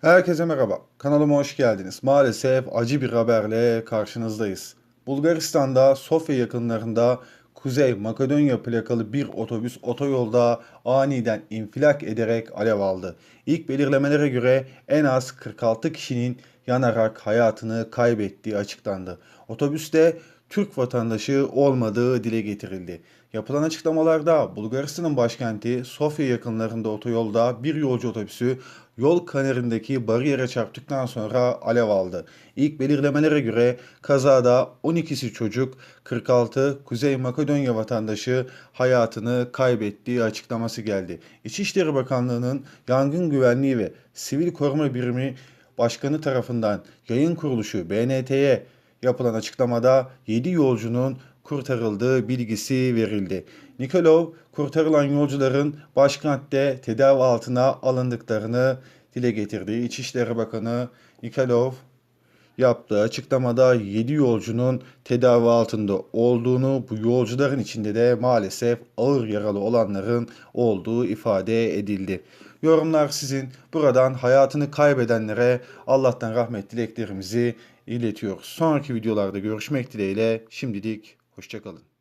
Herkese merhaba. Kanalıma hoş geldiniz. Maalesef acı bir haberle karşınızdayız. Bulgaristan'da Sofya yakınlarında Kuzey Makedonya plakalı bir otobüs otoyolda aniden infilak ederek alev aldı. İlk belirlemelere göre en az 46 kişinin yanarak hayatını kaybettiği açıklandı. Otobüste Türk vatandaşı olmadığı dile getirildi. Yapılan açıklamalarda Bulgaristan'ın başkenti Sofya yakınlarında otoyolda bir yolcu otobüsü yol kenarındaki bariyere çarptıktan sonra alev aldı. İlk belirlemelere göre kazada 12'si çocuk, 46 Kuzey Makedonya vatandaşı hayatını kaybettiği açıklaması geldi. İçişleri Bakanlığı'nın yangın güvenliği ve sivil koruma birimi başkanı tarafından yayın kuruluşu BNT'ye yapılan açıklamada 7 yolcunun kurtarıldığı bilgisi verildi. Nikolov kurtarılan yolcuların başkentte tedavi altına alındıklarını dile getirdi. İçişleri Bakanı Nikolov yaptığı açıklamada 7 yolcunun tedavi altında olduğunu, bu yolcuların içinde de maalesef ağır yaralı olanların olduğu ifade edildi. Yorumlar sizin. Buradan hayatını kaybedenlere Allah'tan rahmet dileklerimizi iletiyoruz. Sonraki videolarda görüşmek dileğiyle şimdilik hoşçakalın.